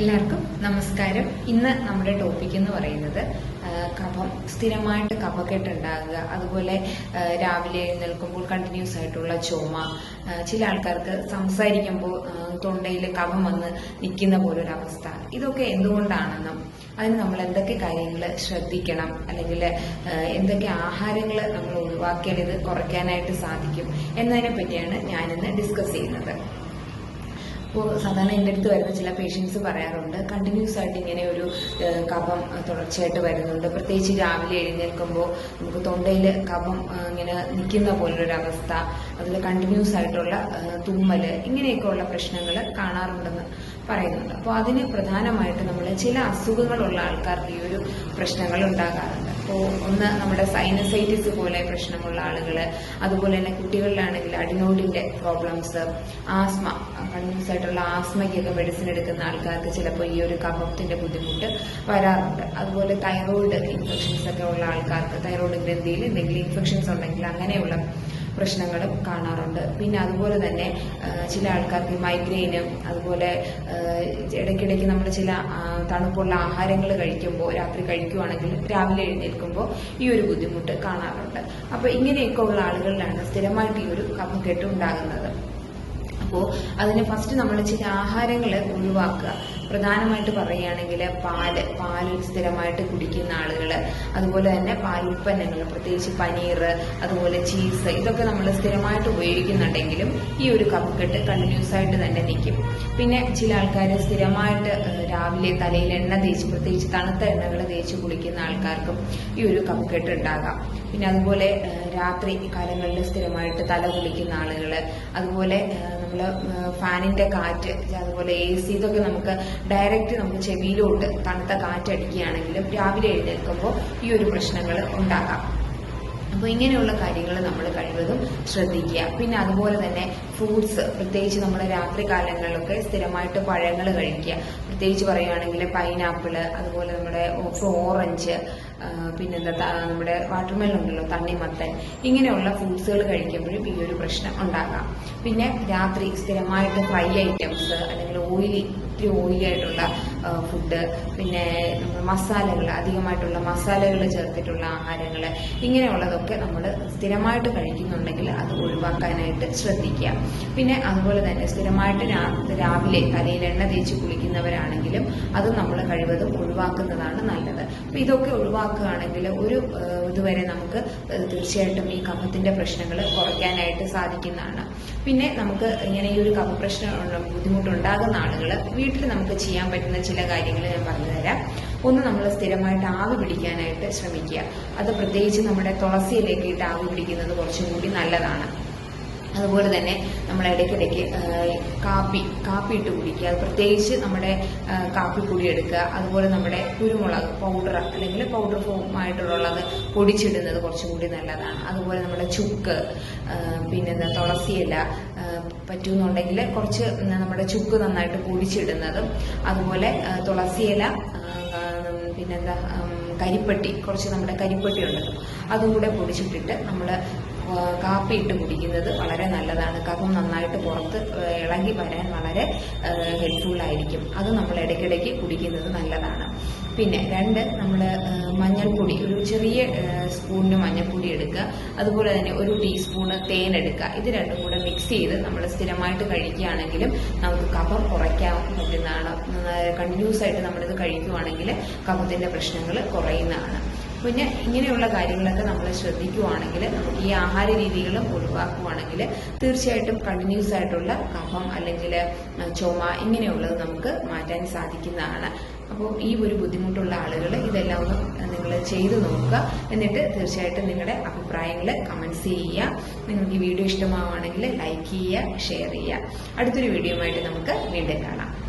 എല്ലാവർക്കും നമസ്കാരം. ഇന്ന് നമ്മുടെ ടോപ്പിക് എന്ന് പറയുന്നത് കഫം സ്ഥിരമായിട്ട് കഫക്കെട്ട് ഉണ്ടാകുക അതുപോലെ രാവിലെ എഴുന്നേൽക്കുമ്പോൾ കണ്ടിന്യൂസ് ആയിട്ടുള്ള ചുമ ചില ആൾക്കാർക്ക് സംസാരിക്കുമ്പോൾ തൊണ്ടയിൽ കഫം വന്ന് നിൽക്കുന്ന പോലൊരു അവസ്ഥ ഇതൊക്കെ എന്തുകൊണ്ടാണെന്നും അതിന് നമ്മൾ എന്തൊക്കെ കാര്യങ്ങൾ ശ്രദ്ധിക്കണം അല്ലെങ്കിൽ എന്തൊക്കെ ആഹാരങ്ങൾ നമ്മൾ ഒഴിവാക്കിയാൽ ഇത് കുറയ്ക്കാനായിട്ട് സാധിക്കും എന്നതിനെ പറ്റിയാണ് ഞാനിന്ന് ഡിസ്കസ് ചെയ്യുന്നത്. അപ്പോൾ സാധാരണ എന്റെ അടുത്ത് വരുന്ന ചില പേഷ്യൻസ് പറയാറുണ്ട് കണ്ടിന്യൂസ് ആയിട്ട് ഇങ്ങനെ ഒരു കഫം തുടർച്ചയായിട്ട് വരുന്നുണ്ട്. പ്രത്യേകിച്ച് രാവിലെ എഴുന്നേൽക്കുമ്പോൾ നമുക്ക് തൊണ്ടയിൽ കഫം ഇങ്ങനെ നിൽക്കുന്ന പോലൊരു അവസ്ഥ അതിൽ കണ്ടിന്യൂസ് ആയിട്ടുള്ള തുമ്മൽ ഇങ്ങനെയൊക്കെയുള്ള പ്രശ്നങ്ങൾ കാണാറുണ്ടെന്ന് പറയുന്നുണ്ട്. അപ്പോൾ അതിന് പ്രധാനമായിട്ട് നമ്മൾ ചില അസുഖങ്ങളുള്ള ആൾക്കാർക്ക് ഈ ഒരു പ്രശ്നങ്ങൾ ഉണ്ടാകാറുണ്ട്. അപ്പോൾ ഒന്ന് നമ്മുടെ സൈനസൈറ്റിസ് പോലെ പ്രശ്നമുള്ള ആളുകൾ അതുപോലെ തന്നെ കുട്ടികളിലാണെങ്കിൽ അഡിനോഡിന്റെ പ്രോബ്ലംസ് ആസ്മ കണ്ടിന്യൂസ് ആയിട്ടുള്ള ആസ്മയ്ക്കൊക്കെ മെഡിസിൻ എടുക്കുന്ന ആൾക്കാർക്ക് ചിലപ്പോൾ ഈ ഒരു കഫത്തിന്റെ ബുദ്ധിമുട്ട് വരാറുണ്ട്. അതുപോലെ തൈറോയിഡ് ഇൻഫെക്ഷൻസ് ഒക്കെ ഉള്ള ആൾക്കാർക്ക് തൈറോയിഡ് ഗ്രന്ഥിയിൽ എന്തെങ്കിലും ഇൻഫെക്ഷൻസ് ഉണ്ടെങ്കിൽ അങ്ങനെയുള്ള പ്രശ്നങ്ങളും കാണാറുണ്ട്. പിന്നെ അതുപോലെ തന്നെ ചില ആൾക്കാർക്ക് മൈഗ്രെയിനും അതുപോലെ ഇടയ്ക്കിടയ്ക്ക് നമ്മൾ ചില തണുപ്പുള്ള ആഹാരങ്ങൾ കഴിക്കുമ്പോൾ രാത്രി കഴിക്കുവാണെങ്കിൽ രാവിലെ എഴുന്നേൽക്കുമ്പോൾ ഈ ഒരു ബുദ്ധിമുട്ട് കാണാറുണ്ട്. അപ്പോൾ ഇങ്ങനെയൊക്കെ ഉള്ള ആളുകളിലാണ് സ്ഥിരമായിട്ട് ഈ ഒരു കഫക്കെട്ട് ഉണ്ടാകുന്നത്. അപ്പോൾ അതിന് ഫസ്റ്റ് നമ്മൾ ചില ആഹാരങ്ങൾ ഒഴിവാക്കുക. പ്രധാനമായിട്ട് പറയുകയാണെങ്കിൽ പാൽ പാൽ സ്ഥിരമായിട്ട് കുടിക്കുന്ന ആളുകൾ അതുപോലെ തന്നെ പാൽ ഉൽപ്പന്നങ്ങൾ പ്രത്യേകിച്ച് പനീർ അതുപോലെ ചീസ് ഇതൊക്കെ നമ്മൾ സ്ഥിരമായിട്ട് ഉപയോഗിക്കുന്നുണ്ടെങ്കിലും ഈ ഒരു കഫക്കെട്ട് കണ്ടിന്യൂസ് ആയിട്ട് തന്നെ നിൽക്കും പിന്നെ ചില ആൾക്കാർ സ്ഥിരമായിട്ട് രാവിലെ തലയിൽ എണ്ണ തേച്ച് പ്രത്യേകിച്ച് തണുത്ത എണ്ണകൾ തേച്ച് കുളിക്കുന്ന ആൾക്കാർക്കും ഈ ഒരു കഫക്കെട്ട് ഉണ്ടാകാം. പിന്നെ അതുപോലെ രാത്രി കാലങ്ങളിൽ സ്ഥിരമായിട്ട് തല കുളിക്കുന്ന ആളുകൾ അതുപോലെ നമ്മൾ ഫാനിന്റെ കാറ്റ് അതുപോലെ എ സി ഇതൊക്കെ നമുക്ക് ഡയറക്റ്റ് നമുക്ക് ചെവിയിലോട്ട് തണുത്ത കാറ്റടിക്കുകയാണെങ്കിലും രാവിലെ എഴുന്നേൽക്കുമ്പോൾ ഈ ഒരു പ്രശ്നങ്ങൾ ഉണ്ടാകാം. അപ്പോൾ ഇങ്ങനെയുള്ള കാര്യങ്ങൾ നമ്മൾ കഴിവതും ശ്രദ്ധിക്കുക. പിന്നെ അതുപോലെ തന്നെ ഫ്രൂട്ട്സ് പ്രത്യേകിച്ച് നമ്മൾ രാത്രി കാലങ്ങളിലൊക്കെ സ്ഥിരമായിട്ട് പഴങ്ങൾ കഴിക്കുക. പ്രത്യേകിച്ച് പറയുകയാണെങ്കിൽ പൈനാപ്പിൾ അതുപോലെ നമ്മുടെ ഓറഞ്ച് പിന്നെന്താ നമ്മുടെ വാട്ടർമെലൺ ഉണ്ടല്ലോ തണ്ണിമത്തൻ ഇങ്ങനെയുള്ള ഫ്രൂട്ട്സുകൾ കഴിക്കുമ്പോഴും ഈ ഒരു പ്രശ്നം ഉണ്ടാകാം. പിന്നെ രാത്രി സ്ഥിരമായിട്ട് ഫ്രൈ ഐറ്റംസ് അല്ലെങ്കിൽ ഓയിലി ഒത്തിരി ഓയിലി ആയിട്ടുള്ള ഫുഡ് പിന്നെ മസാലകൾ അധികമായിട്ടുള്ള മസാലകൾ ചേർത്തിട്ടുള്ള ആഹാരങ്ങൾ ഇങ്ങനെയുള്ളതൊക്കെ നമ്മൾ സ്ഥിരമായിട്ട് കഴിക്കുന്നുണ്ടെങ്കിൽ അത് ഒഴിവാക്കാനായിട്ട് ശ്രദ്ധിക്കുക. പിന്നെ അതുപോലെ തന്നെ സ്ഥിരമായിട്ട് രാവിലെ തലയിൽ എണ്ണ തേച്ച് കുളിക്കുന്നവരാണെങ്കിലും അത് നമ്മൾ കഴിവതും ഒഴിവാക്കുന്നതാണ് നല്ലത്. അപ്പോൾ ഇതൊക്കെ ഒഴിവാക്കുകയാണെങ്കിൽ ഒരു ഇതുവരെ നമുക്ക് തീർച്ചയായിട്ടും ഈ കഫത്തിന്റെ പ്രശ്നങ്ങൾ കുറയ്ക്കാനായിട്ട് സാധിക്കുന്നതാണ്. പിന്നെ നമുക്ക് ഇങ്ങനെ ഈ ഒരു കഫ പ്രശ്നം ഉള്ള- ബുദ്ധിമുട്ടുണ്ടാകുന്ന ആളുകൾ വീട്ടിൽ നമുക്ക് ചെയ്യാൻ പറ്റുന്ന ചില കാര്യങ്ങൾ ഞാൻ പറഞ്ഞുതരാം. ഒന്ന് നമ്മൾ സ്ഥിരമായിട്ട് ആവി പിടിക്കാനായിട്ട് ശ്രമിക്കുക. അത് പ്രത്യേകിച്ച് നമ്മുടെ തുളസിയിലേക്ക് ഇട്ട് ആവി പിടിക്കുന്നത് കുറച്ചും കൂടി നല്ലതാണ്. അതുപോലെ തന്നെ നമ്മൾ ഇടയ്ക്കിടയ്ക്ക് കാപ്പി കാപ്പി ഇട്ട് കുടിക്കുക. അത് പ്രത്യേകിച്ച് നമ്മുടെ കാപ്പി കാപ്പിപ്പൊടി എടുക്കുക. അതുപോലെ നമ്മുടെ കുരുമുളക് പൗഡർ അല്ലെങ്കിൽ പൗഡർ ഫോം ആയിട്ടുള്ളത് പൊടിച്ചിടുന്നത് കുറച്ചും കൂടി നല്ലതാണ്. അതുപോലെ നമ്മുടെ ചുക്ക് പിന്നെ പിന്നെന്താ തുളസിയില പറ്റുമെന്നുണ്ടെങ്കിൽ കുറച്ച് നമ്മുടെ ചുക്ക് നന്നായിട്ട് പൊടിച്ചിടുന്നതും അതുപോലെ തുളസിയില പിന്നെന്താ കരിപ്പട്ടി കുറച്ച് നമ്മുടെ കരിപ്പട്ടി ഉണ്ടല്ലോ അതും കൂടെ പൊടിച്ചിട്ടിട്ട് നമ്മൾ കാപ്പി ഇട്ട് കുടിക്കുന്നത് വളരെ നല്ലതാണ്. കഫം നന്നായിട്ട് പുറത്ത് ഇളകി വരാൻ വളരെ ഹെൽപ്ഫുൾ ആയിരിക്കും. അത് നമ്മൾ ഇടയ്ക്കിടയ്ക്ക് കുടിക്കുന്നത് നല്ലതാണ്. പിന്നെ രണ്ട് നമ്മൾ മഞ്ഞൾപ്പൊടി ഒരു ചെറിയ സ്പൂണിന് മഞ്ഞൾപ്പൊടി എടുക്കുക. അതുപോലെ തന്നെ ഒരു ടീസ്പൂണ് തേൻ എടുക്കുക. ഇത് രണ്ടും കൂടെ മിക്സ് ചെയ്ത് നമ്മൾ സ്ഥിരമായിട്ട് കഴിക്കുകയാണെങ്കിലും നമുക്ക് കഫം കുറയ്ക്കാൻ പറ്റുന്നതാണ്. കണ്ടിന്യൂസ് ആയിട്ട് നമ്മളിത് കഴിക്കുവാണെങ്കിൽ കഫത്തിന്റെ പ്രശ്നങ്ങൾ കുറയുന്നതാണ്. പിന്നെ ഇങ്ങനെയുള്ള കാര്യങ്ങളൊക്കെ നമ്മൾ ശ്രദ്ധിക്കുവാണെങ്കിൽ നമുക്ക് ഈ ആഹാര രീതികളും ഒഴിവാക്കുവാണെങ്കിൽ തീർച്ചയായിട്ടും കണ്ടിന്യൂസ് ആയിട്ടുള്ള കഫം അല്ലെങ്കിൽ ചുമ ഇങ്ങനെയുള്ളത് നമുക്ക് മാറ്റാൻ സാധിക്കുന്നതാണ്. അപ്പോൾ ഈ ഒരു ബുദ്ധിമുട്ടുള്ള ആളുകൾ ഇതെല്ലാം ഒന്ന് നിങ്ങൾ ചെയ്തു നോക്കുക. എന്നിട്ട് തീർച്ചയായിട്ടും നിങ്ങളുടെ അഭിപ്രായങ്ങൾ കമൻസ് ചെയ്യുക. നിങ്ങൾക്ക് ഈ വീഡിയോ ഇഷ്ടമാവുകയാണെങ്കിൽ ലൈക്ക് ചെയ്യുക ഷെയർ ചെയ്യുക. അടുത്തൊരു വീഡിയോയുമായിട്ട് നമുക്ക് വീണ്ടും കാണാം.